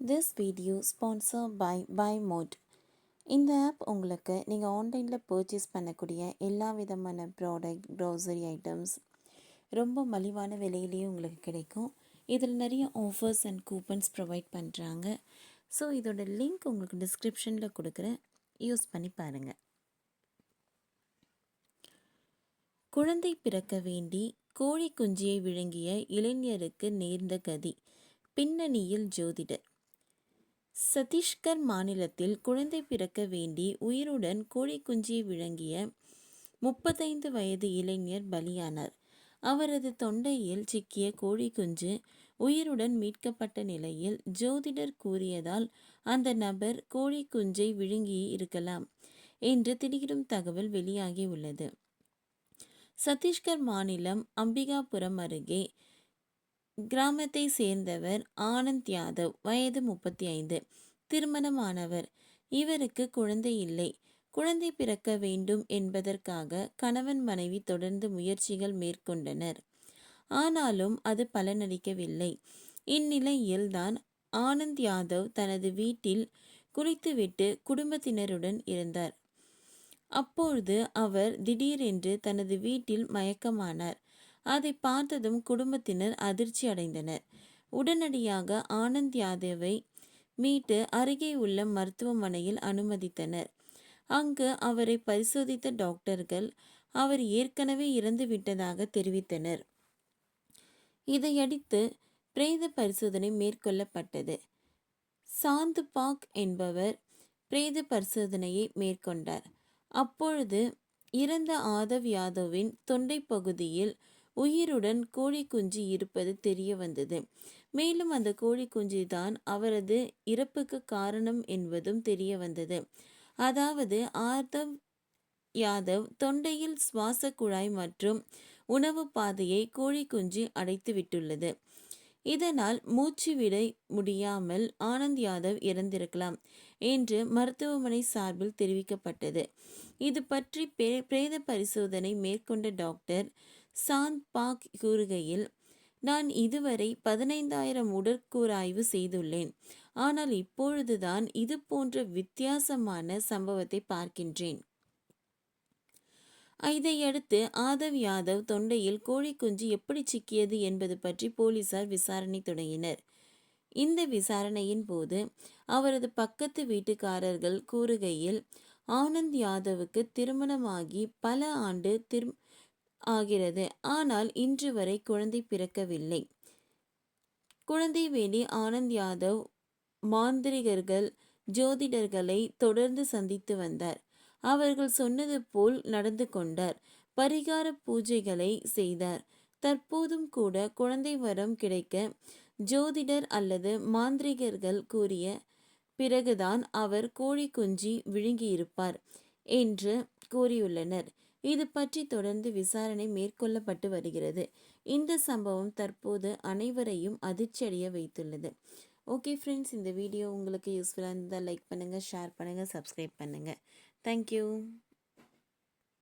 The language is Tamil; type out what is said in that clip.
This video sponsor by by mode இந்த ஆப் உங்களுக்கு நீங்கள் ஆன்லைனில் பர்ச்சேஸ் பண்ணக்கூடிய எல்லா விதமான ப்ராடக்ட் க்ரோசரி ஐட்டம்ஸ் ரொம்ப மலிவான விலையிலேயே உங்களுக்கு கிடைக்கும். இதில் நிறைய ஆஃபர்ஸ் அண்ட் கூப்பன்ஸ் ப்ரொவைட் பண்ணுறாங்க ஸோ இதோட லிங்க் உங்களுக்கு டிஸ்கிரிப்ஷனில் கொடுக்குறேன். யூஸ் பண்ணி பாருங்கள் குழந்தை பிறக்க வேண்டி கோழி குஞ்சியை விழுங்கிய இளைஞருக்கு நேர்ந்த கதி. பின்னணியில் ஜோதிடர். சத்தீஸ்கர் மாநிலத்தில் குழந்தை பிறக்க வேண்டி உயிருடன் கோழி குஞ்சியை முப்பத்தைந்து வயது இளைஞர் பலியானார். அவரது தொண்டையில் சிக்கிய கோழி குஞ்சு உயிருடன் மீட்கப்பட்ட நிலையில் ஜோதிடர் கூறியதால் அந்த நபர் கோழி குஞ்சை விழுங்கி இருக்கலாம் என்று திடீரும் தகவல் வெளியாகி உள்ளது. சத்தீஸ்கர் மாநிலம் அம்பிகாபுரம் அருகே கிராமத்தை சேர்ந்தவர் ஆனந்த் யாதவ் வயது முப்பத்தி ஐந்து திருமணமானவர். இவருக்கு குழந்தை இல்லை. குழந்தை பிறக்க வேண்டும் என்பதற்காக கணவன் மனைவி தொடர்ந்து முயற்சிகள் மேற்கொண்டனர். ஆனாலும் அது பலனளிக்கவில்லை. இந்நிலையில்தான் ஆனந்த் யாதவ் தனது வீட்டில் குளித்துவிட்டு குடும்பத்தினருடன் இருந்தார். அப்பொழுது அவர் திடீரென்று தனது வீட்டில் மயக்கமானார். அதை பார்த்ததும் குடும்பத்தினர் அதிர்ச்சி அடைந்தனர். உடனடியாக ஆனந்த் யாதவை மீட்டு அருகே உள்ள மருத்துவமனையில் அனுமதித்தனர். அங்கு அவரை பரிசோதித்த டாக்டர்கள் அவர் ஏற்கனவே இறந்து விட்டதாக தெரிவித்தனர். இதையடுத்து பிரேத பரிசோதனை மேற்கொள்ளப்பட்டது. சாந்து பாக் என்பவர் பிரேத பரிசோதனையை மேற்கொண்டார். அப்பொழுது இறந்த ஆதவ் யாதவின் தொண்டை பகுதியில் உயிருடன் கோழி குஞ்சு இருப்பது தெரிய வந்தது மேலும் அந்த கோழி குஞ்சு தான் அவரது இறப்புக்கு காரணம் என்பதும் தெரிய வந்தது அதாவது ஆர்தவ் யாதவ் தொண்டையில் சுவாச குழாய் மற்றும் உணவு பாதையை கோழி குஞ்சு அடைத்து விட்டுள்ளது. இதனால் மூச்சு விட முடியாமல் ஆனந்த் யாதவ் இறந்திருக்கலாம் என்று மருத்துவமனை சார்பில் தெரிவிக்கப்பட்டது. இது பற்றி பிரேத பரிசோதனை மேற்கொண்ட டாக்டர் சாந்த் பாக் கூறுகையில் நான் இதுவரை பதினைந்தாயிரம் உடற்கூறாய்வு செய்துள்ளேன். ஆனால் இப்பொழுதுதான் இது போன்ற வித்தியாசமான சம்பவத்தை பார்க்கின்றேன். இதையடுத்து ஆதவ் யாதவ் தொண்டையில் கோழி குஞ்சு எப்படி சிக்கியது என்பது பற்றி போலீசார் விசாரணை தொடங்கினர். இந்த விசாரணையின் போது அவரது பக்கத்து வீட்டுக்காரர்கள் கூறுகையில் ஆனந்த் யாதவுக்கு திருமணமாகி பல ஆண்டு திரு ஆகிறது. ஆனால் இன்று வரை குழந்தை பிறக்கவில்லை. குழந்தை வேண்டி ஆனந்த் யாதவ் மாந்திரிகர்கள் ஜோதிடர்களை தொடர்ந்து சந்தித்து வந்தார். அவர்கள் சொன்னது போல் நடந்து கொண்டார். பரிகார பூஜைகளை செய்தார். தற்போதும் கூட குழந்தை வரம் கிடைக்க ஜோதிடர் அல்லது மாந்திரிகர்கள் கூறிய பிறகுதான் அவர் கோழி குஞ்சி விழுங்கியிருப்பார் என்று கூறியுள்ளனர். இது பற்றி தொடர்ந்து விசாரணை மேற்கொள்ளப்பட்டு வருகிறது. இந்த சம்பவம் தற்போது அனைவரையும் அதிர்ச்சியடைய வைத்துள்ளது. ஓகே ஃப்ரெண்ட்ஸ் இந்த வீடியோ உங்களுக்கு யூஸ்ஃபுல்லாக இருந்தால் லைக் பண்ணுங்கள் ஷேர் பண்ணுங்கள் சப்ஸ்கிரைப் பண்ணுங்கள் தேங்க்யூ